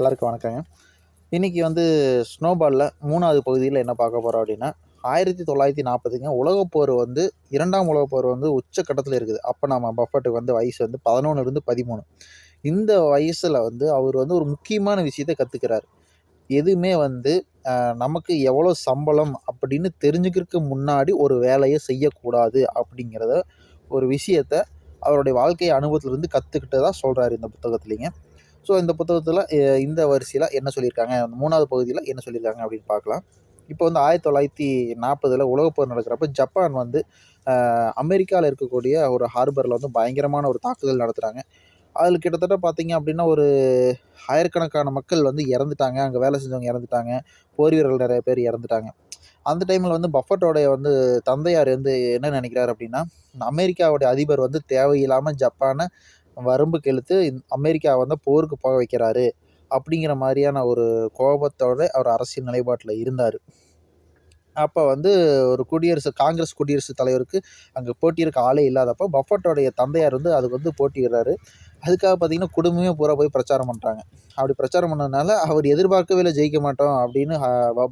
எல்லாருக்கும் வணக்கங்க. இன்றைக்கி வந்து ஸ்னோபாலில் மூணாவது பகுதியில் என்ன பார்க்க போகிறோம் அப்படின்னா ஆயிரத்தி தொள்ளாயிரத்தி நாற்பதுங்க உலகப்போர் வந்து இரண்டாம் உலகப்போர் வந்து உச்சக்கட்டத்தில் இருக்குது. அப்போ நம்ம பஃபட்டுக்கு வந்து வயசு வந்து பதினொன்றுலேருந்து பதிமூணு. இந்த வயசில் வந்து அவர் வந்து ஒரு முக்கியமான விஷயத்தை கற்றுக்கிறார் எதுவுமே வந்து நமக்கு எவ்வளோ சம்பளம் அப்படின்னு தெரிஞ்சுக்கிறதுக்கு முன்னாடி ஒரு வேலையை செய்யக்கூடாது அப்படிங்கிறத ஒரு விஷயத்த அவருடைய வாழ்க்கை அனுபவத்திலிருந்து கற்றுக்கிட்டதாக சொல்கிறாரு இந்த புத்தகத்துலேங்க. ஸோ இந்த புத்தகத்தில் இந்த வரிசையில் என்ன சொல்லியிருக்காங்க? மூணாவது பகுதியில் என்ன சொல்லியிருக்காங்க அப்படின்னு பார்க்கலாம். இப்போ வந்து ஆயிரத்தி தொள்ளாயிரத்தி நாற்பதில் உலகப்போர் நடக்கிறப்ப ஜப்பான் வந்து அமெரிக்காவில் இருக்கக்கூடிய ஒரு ஹார்பரில் வந்து பயங்கரமான ஒரு தாக்குதல் நடத்துகிறாங்க அதில் கிட்டத்தட்ட பார்த்தீங்க அப்படின்னா ஒரு ஆயிரக்கணக்கான மக்கள் வந்து இறந்துட்டாங்க. அங்கே வேலை செஞ்சவங்க இறந்துட்டாங்க. போர் வீரர்கள் நிறைய பேர் இறந்துட்டாங்க. அந்த டைமில் வந்து பஃபட்டோடைய வந்து தந்தையார் வந்து என்ன நினைக்கிறார் அப்படின்னா அமெரிக்காவுடைய அதிபர் வந்து தேவையில்லாமல் ஜப்பானை வரம்புக்கு இழுத்து அமெரிக்கா வந்து போருக்கு போக வைக்கிறாரு அப்படிங்கிற மாதிரியான ஒரு கோபத்தோட அவர் அரசியல் நிலைப்பாட்டில் இருந்தார். அப்போ வந்து ஒரு குடியரசு காங்கிரஸ் குடியரசுத் தலைவருக்கு அங்கே போட்டியிருக்க ஆளே இல்லாதப்போ பஃபட்டோடைய தந்தையார் வந்து அதுக்கு வந்து போட்டியிடுறாரு அதுக்காக பார்த்தீங்கன்னா குடும்பமே பூரா போய் பிரச்சாரம் பண்ணுறாங்க அப்படி பிரச்சாரம் பண்ணதுனால அவர் எதிர்பார்க்கவே இல்லை ஜெயிக்க மாட்டோம் அப்படின்னு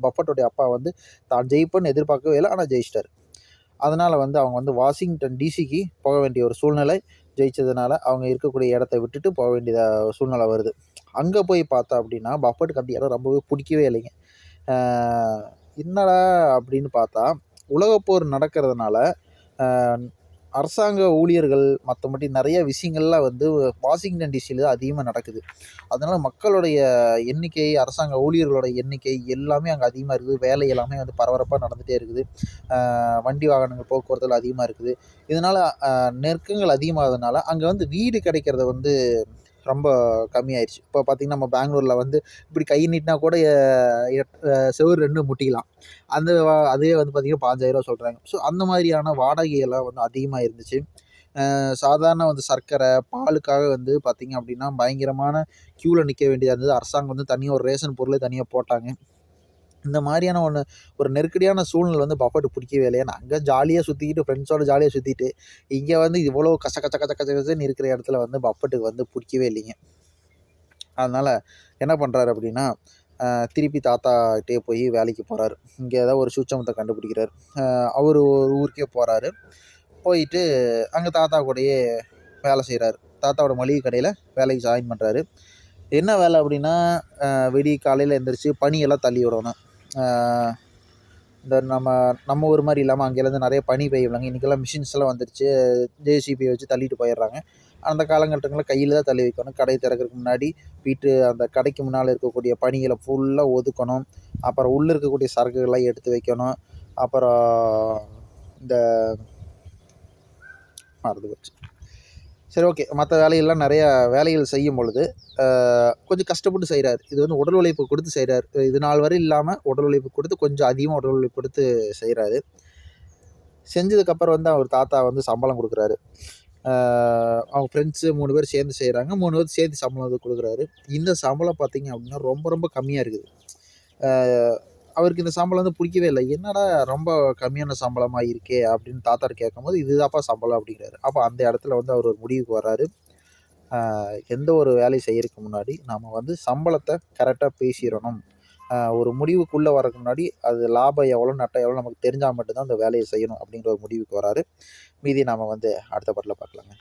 பஃபட்டோடைய அப்பா வந்து தான் ஜெயிப்பேன்னு எதிர்பார்க்கவே இல்லை ஆனால் ஜெயிச்சிட்டார். அதனால் வந்து அவங்க வந்து வாஷிங்டன் டிசிக்கு போக வேண்டிய ஒரு சூழ்நிலை ஜெயிச்சதுனால அவங்க இருக்கக்கூடிய இடத்த விட்டுட்டு போக வேண்டிய சூழ்நிலை வருது. அங்கே போய் பார்த்தா அப்படின்னா பஃபட்டுக்கு அந்த இடம் ரொம்பவே பிடிக்கவே இல்லைங்க. என்னடா அப்படின்னு பார்த்தா உலகப்போர் நடக்கிறதுனால அரசாங்க ஊழியர்கள் மற்றபடி நிறைய விஷயங்கள்லாம் வந்து வாஷிங்டன் டிசியில் தான் அதிகமாக நடக்குது. அதனால் மக்களுடைய எண்ணிக்கை அரசாங்க ஊழியர்களோட எண்ணிக்கை எல்லாமே அங்கே அதிகமாக இருக்குது. வேலை எல்லாமே வந்து பரபரப்பாக நடந்துகிட்டே இருக்குது. வண்டி வாகனங்கள் போக்குவரத்தில் அதிகமாக இருக்குது. இதனால் நெருக்கங்கள் அதிகமாகிறதுனால அங்கே வந்து வீடு கிடைக்கிறத வந்து ரொம்ப கம்மியாயிடுச்சு இப்போ பார்த்திங்கன்னா நம்ம பெங்களூரில் வந்து இப்படி கை நீட்டினா கூட செவுரு ரெண்டு முட்டிக்கலாம். அந்த அதே வந்து பார்த்திங்கன்னா பாஞ்சாயிரரூவா சொல்கிறாங்க ஸோ அந்த மாதிரியான வாடகையெல்லாம் வந்து அதிகமாக இருந்துச்சு சாதாரண வந்து சர்க்கரை பாலுக்காக வந்து பார்த்திங்க அப்படின்னா பயங்கரமான க்யூவில் நிற்க வேண்டியதாக இருந்தது. அரசாங்கம் வந்து தனியாக ஒரு ரேஷன் பொருளே தனியாக போட்டாங்க. இந்த மாதிரியான ஒன்று ஒரு நெருக்கடியான சூழ்நிலை வந்து பஃபட்டு பிடிக்கவே இல்லையா. அங்கே ஜாலியாக சுற்றிக்கிட்டு ஃப்ரெண்ட்ஸோட ஜாலியாக சுற்றிட்டு இங்கே வந்து இவ்வளோ கச கச்ச கச்ச கச்ச கச்சன்னு இருக்கிற இடத்துல வந்து பஃபட்டுக்கு வந்து பிடிக்கவே இல்லைங்க. அதனால் என்ன பண்ணுறாரு அப்படின்னா திருப்பி தாத்தாக்கிட்டே போய் வேலைக்கு போகிறாரு இங்கே ஏதாவது ஒரு சூச்சமத்தை கண்டுபிடிக்கிறார். அவர் ஒரு ஊருக்கே போகிறாரு போயிட்டு அங்கே தாத்தா கூடயே வேலை செய்கிறாரு தாத்தாவோட மளிகை கடையில் வேலைக்கு ஜாயின் பண்ணுறாரு என்ன வேலை அப்படின்னா வெடி காலையில் எழுந்திரிச்சு பனியெல்லாம் தள்ளி விடணும். இந்த நம்ம நம்ம ஊர் மாதிரி இல்லாமல் அங்கேருந்து நிறைய பனி பெய்யுவாங்க இன்றைக்கெல்லாம் மிஷின்ஸ்லாம் வந்துருச்சு. ஜேசிபியை வச்சு தள்ளிட்டு போயிடுறாங்க. அந்த காலகட்டங்களில் கையில் தான் தள்ளி வைக்கணும். கடை திறக்கிறதுக்கு முன்னாடி வீட்டு அந்த கடைக்கு முன்னால் இருக்கக்கூடிய பணிகளை ஃபுல்லாக ஒதுக்கணும். அப்புறம் உள்ளே இருக்கக்கூடிய சரக்குகள்லாம் எடுத்து வைக்கணும். அப்புறம் இந்த மறந்து போச்சு. சரி ஓகே மற்ற வேலையெல்லாம் நிறையா வேலைகள் செய்யும் பொழுது கொஞ்சம் கஷ்டப்பட்டு செய்கிறார் இது வந்து உடல் உழைப்பு கொடுத்து செய்கிறாரு இது நாள் வரை இல்லாமல் உடல் உழைப்பு கொடுத்து கொஞ்சம் அதிகமாக உடல் உழைப்பு கொடுத்து செய்கிறாரு செஞ்சதுக்கப்புறம் வந்து அவர் தாத்தா வந்து சம்பளம் கொடுக்குறாரு. அவங்க ஃப்ரெண்ட்ஸு மூணு பேர் சேர்ந்து செய்கிறாங்க மூணு பேர் சேர்த்து சம்பளம் வந்து கொடுக்குறாரு. இந்த சம்பளம் பார்த்திங்க அப்படின்னா ரொம்ப ரொம்ப கம்மியாக இருக்குது. அவருக்கு இந்த சம்பளம் வந்து பிடிக்கவே இல்லை. என்னடா ரொம்ப கம்மியான சம்பளமாக இருக்கே அப்படின்னு தாத்தார் கேட்கும்போது இதுதான்ப்பா சம்பளம் அப்படிங்கிறாரு. அப்போ அந்த இடத்துல வந்து அவர் ஒரு முடிவுக்கு வர்றாரு. எந்த ஒரு வேலையை செய்யறதுக்கு முன்னாடி நாம் வந்து சம்பளத்தை கரெக்டாக பேசிடணும். ஒரு முடிவுக்குள்ளே வரதுக்கு முன்னாடி அது லாபம் எவ்வளோ நட்டம் எவ்வளோ நமக்கு தெரிஞ்சால் மட்டும்தான் அந்த வேலையை செய்யணும் அப்படிங்கிற ஒரு முடிவுக்கு வராரு மீதி நாம் வந்து அடுத்த பாட்டில் பார்க்கலாங்க.